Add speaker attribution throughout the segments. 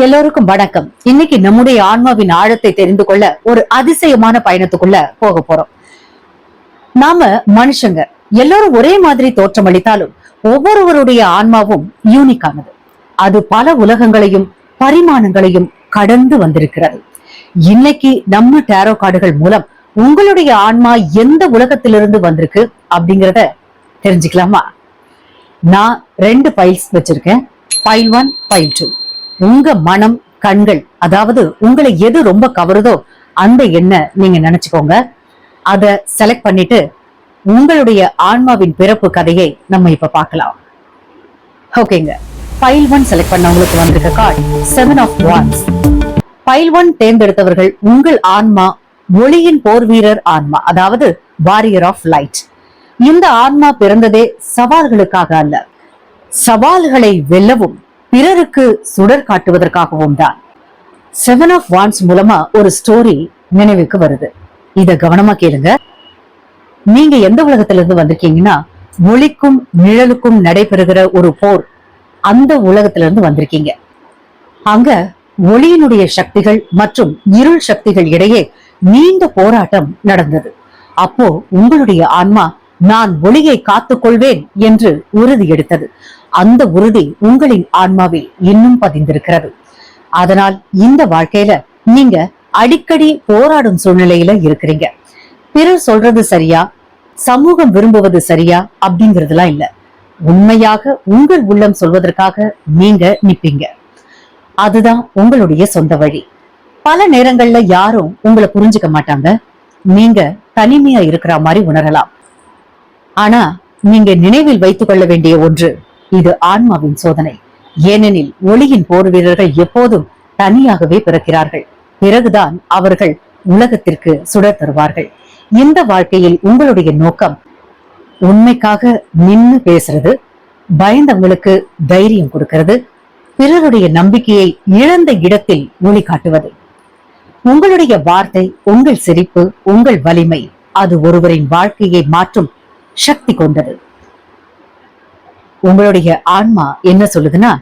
Speaker 1: எல்லோருக்கும் வணக்கம். இன்னைக்கு நம்முடைய ஆன்மாவின் ஆழத்தை தெரிந்து கொள்ள ஒரு அதிசயமான பயணத்துக்குள்ள போக போறோம். நாம மனுஷங்க எல்லாரும் ஒரே மாதிரி தோற்றமளித்தாலும் ஒவ்வொருவருடைய ஆன்மாவும் யூனிக்கானது அது பல உலகங்களையும் பரிமாணங்களையும் கடந்து வந்திருக்கிறது. இன்னைக்கு நம்ம டேரோ கார்டுகள் மூலம் உங்களுடைய ஆன்மா எந்த உலகத்திலிருந்து வந்திருக்கு அப்படிங்கறத தெரிஞ்சுக்கலாமா? நான் ரெண்டு பைல்ஸ் வச்சிருக்கேன். பைல் ஒன் பைல் டூ உங்க மனம் கண்கள் அதாவது உங்களை எது ரொம்ப கவருதோ அந்த எண்ணை நீங்க நினைச்சுக்கோங்க. அத செலக்ட் பண்ணிட்டு உங்களுடைய ஆன்மாவின் பிறப்பு கதையை நம்ம இப்ப பார்க்கலாம். ஓகேங்க ஃபைல் ஒன் செலக்ட் பண்ணவங்களுக்கு வந்திருக்க card seven of wands pile one தேர்ந்தெடுத்தவர்கள் உங்கள் ஆன்மா ஒளியின் போர் வீரர் ஆன்மா அதாவது வாரியர் ஆஃப் லைட் இந்த ஆன்மா பிறந்ததே சவால்களுக்காக அல்ல. சவால்களை வெல்லவும் பிறருக்கு சுடர் காட்டுவதற்காகவும் தான். செவன் ஆஃப் வான்ஸ் மூலமா ஒரு ஸ்டோரி நினைவுக்கு வருது. இத கவனமா கேளுங்க. நீங்க எந்த உலகத்துல இருந்து வந்திருக்கீங்கன்னா ஒளிக்கும் நிழலுக்கும் நடைபெறுகிற ஒரு போர் அந்த உலகத்துல இருந்து வந்திருக்கீங்க. அங்க ஒளியினுடைய சக்திகள் மற்றும் இருள் சக்திகள் இடையே நீண்ட போராட்டம் நடந்தது. அப்போ உங்களுடைய ஆன்மா நான் ஒளியை காத்துக்கொள்வேன் என்று உறுதி எடுத்தது. அந்த உறுதி உங்களின் ஆன்மாவில் இன்னும் பதிந்திருக்கிறது. அதனால் இந்த வாழ்க்கையில நீங்க அடிக்கடி போராடும் சூழ்நிலையில இருக்கிறீங்க. பிறர் சொல்றது சரியா? சமூகம் விரும்புவது சரியா? அப்படிங்கறதுலாம் இல்ல. உண்மையாக உங்கள் உள்ளம் சொல்வதற்காக நீங்க நிப்பீங்க. அதுதான் உங்களுடைய சொந்த வழி. பல நேரங்கள்ல யாரும் உங்களை புரிஞ்சுக்க மாட்டாங்க. நீங்க தனிமையா இருக்கிற மாதிரி உணரலாம். ஆனா நீங்க நினைவில் வைத்துக் கொள்ள வேண்டிய ஒன்று இது ஆன்மாவின் சோதனை. ஏனெனில் ஒளியின் போர் வீரர்கள் எப்போதும் தனியாகவே பிறக்கிறார்கள். பிறகுதான் அவர்கள் உலகத்திற்கு சுடர் தருவார்கள். இந்த வாழ்க்கையில் உங்களுடைய நோக்கம் உண்மைக்காக நின்னு பேசுறது பயந்தவங்களுக்கு தைரியம் கொடுக்கிறது பிறருடைய நம்பிக்கையை இழந்த இடத்தில் ஒளி காட்டுவது. உங்களுடைய வார்த்தை உங்கள் சிரிப்பு உங்கள் வலிமை அது ஒருவரின் வாழ்க்கையை மாற்றும் சக்தி கொண்டது. உங்களுடைய ஆன்மா என்ன சொல்லுதுன்னா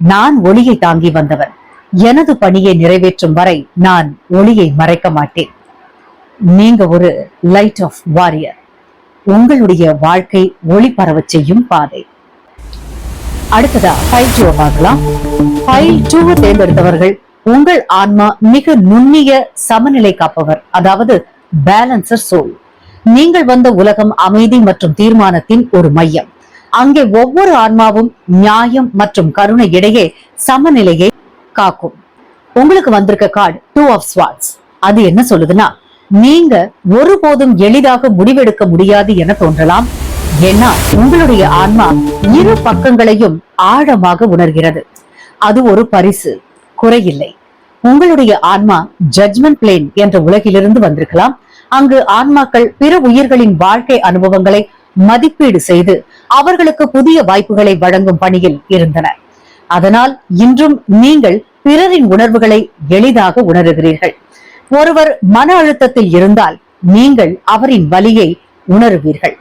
Speaker 1: நான் ஒளியை தாங்கி வந்தவன். எனது பணியை நிறைவேற்றும் வரை நான் ஒளியை மறைக்க மாட்டேன். நீங்க ஒரு லைட் ஆஃப் வாரியர் உங்களுடைய வாழ்க்கை ஒளி பரவ செய்யும் பாதை. அடுத்ததா ஃபைல் டூ பார்க்கலாம். ஃபைல் டூ தேர்ந்தெடுத்தவர்கள் உங்கள் ஆன்மா மிக நுண்ணிய சமநிலை காப்பவர் அதாவது பேலன்சர் சோல் நீங்கள் வந்த உலகம் அமைதி மற்றும் தீர்மானத்தின் ஒரு மையம். அங்கே ஒவ்வொரு ஆன்மாவும் நியாயம் மற்றும் கருணை இடையே சமநிலையை காக்கும். உங்களுக்கு வந்திருக்க கார்டு டூ ஆஃப் ஸ்வாட்ஸ் அது என்ன சொல்லுதுன்னா நீங்க ஒருபோதும் எளிதாக முடிவெடுக்க முடியாது என தோன்றலாம். ஏன்னா உங்களுடைய ஆன்மா இரு பக்கங்களையும் ஆழமாக உணர்கிறது. அது ஒரு பரிசு குறையில்லை. உங்களுடைய ஆன்மா ஜட்மெண்ட் பிளேன் என்ற உலகிலிருந்து வந்திருக்கலாம். அங்கு ஆன்மாக்கள் பிற உயிர்களின் வாழ்க்கை அனுபவங்களை மதிப்பீடு செய்து அவர்களுக்கு புதிய வாய்ப்புகளை வழங்கும் பணியில் இருந்தனர் அதனால் இன்றும் நீங்கள் பிறரின் உணர்வுகளை எளிதாக உணருகிறீர்கள். ஒருவர் மன அழுத்தத்தில் இருந்தால் நீங்கள் அவரின் வலியை உணருவீர்கள்.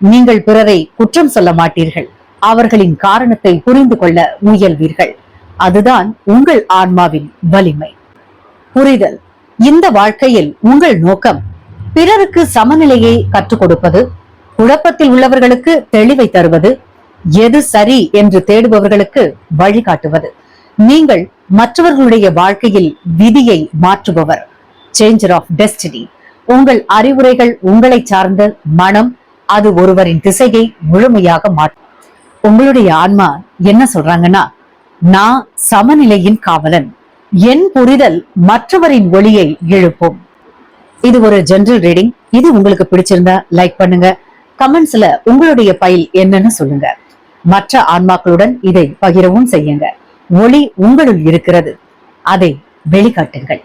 Speaker 1: நீங்கள் பிறரை குற்றம் சொல்ல மாட்டீர்கள். அவர்களின் காரணத்தை புரிந்து கொள்ள முயல்வீர்கள். அதுதான் உங்கள் ஆன்மாவின் வலிமை. புரிதல். இந்த வாழ்க்கையில் உங்கள் நோக்கம் பிறருக்கு சமநிலையை கற்றுக் கொடுப்பது குழப்பத்தில் உள்ளவர்களுக்கு தெளிவை தருவது எது சரி என்று தேடுபவர்களுக்கு வழிகாட்டுவது. நீங்கள் மற்றவர்களுடைய வாழ்க்கையில் விதியை மாற்றுபவர். சேஞ்சர் ஆஃப் டெஸ்டினி உங்கள் அறிவுரைகள் உங்களை சார்ந்த மனம் அது ஒருவரின் திசையை முழுமையாக மாற்றும். உங்களுடைய ஆன்மா என்ன சொல்றாங்கன்னா நான் சமநிலையின் காவலன். என் புரிதல் மற்றவரின் ஒளியை எழுப்பும். இது ஒரு ஜெனரல் ரீடிங் இது உங்களுக்கு பிடிச்சிருந்தா லைக் பண்ணுங்க. கமெண்ட்ஸ்ல உங்களுடைய பைல் என்னன்னு சொல்லுங்க. மற்ற ஆன்மாக்களுடன் இதை பகிரவும் செய்யுங்க. ஒளி உங்களுள் இருக்கிறது. அதை வெளிக்காட்டுங்கள்.